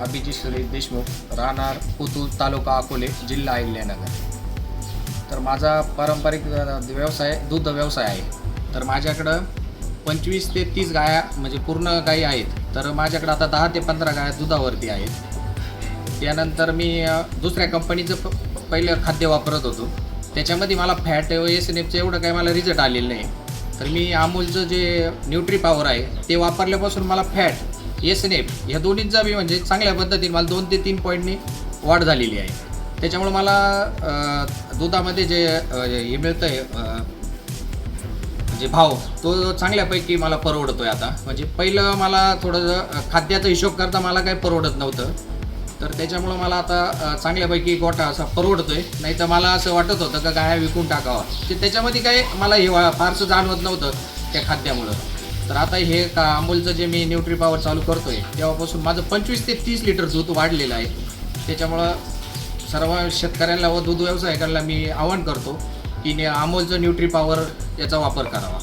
अभिजित सुरेश देशमुख राहणार पुतूर तालुका अकोले जिल्हा अहिल्यानगर. तर माझा पारंपरिक व्यवसाय दूध व्यवसाय आहे. तर माझ्याकडं पंचवीस ते तीस गाया म्हणजे पूर्ण गायी आहेत. तर माझ्याकडं आता दहा ते पंधरा गाया दुधावरती आहेत. त्यानंतर मी दुसऱ्या कंपनीचं प पहिलं खाद्य वापरत होतो. त्याच्यामध्ये मला फॅट एस एन एफचं एवढं काही मला रिझल्ट आलेलं नाही. तर मी अमूलचं जे न्यूट्री पॉवर आहे ते वापरल्यापासून मला फॅट एस एन एफ ह्या दोन्हींचा मी म्हणजे चांगल्या पद्धतीने मला दोन ते तीन पॉईंटनी वाढ झालेली आहे. त्याच्यामुळं मला दुधामध्ये जे हे मिळतं आहे म्हणजे भाव तो चांगल्यापैकी मला परवडतोय आता. म्हणजे पहिलं मला थोडं खाद्याचा हिशोब करता मला काही परवडत नव्हतं. तर त्याच्यामुळं मला आता चांगल्यापैकी गोठा असा परवडतो आहे नाही तर मला असं वाटत होतं का गाया विकून टाकावा. ते त्याच्यामध्ये काही मला हे फारसं जाणवत नव्हतं त्या खाद्यामुळं. तर आता हे का अमूलचं जे मी न्यूट्री पॉवर चालू करतोय तेव्हापासून माझं पंचवीस ते तीस लिटर दूध वाढलेलं आहे. त्याच्यामुळं सर्व शेतकऱ्यांना व दूध व्यवसायिकांना मी आवाहन करतो की अमूलचं न्यूट्री पॉवर याचा वापर करावा.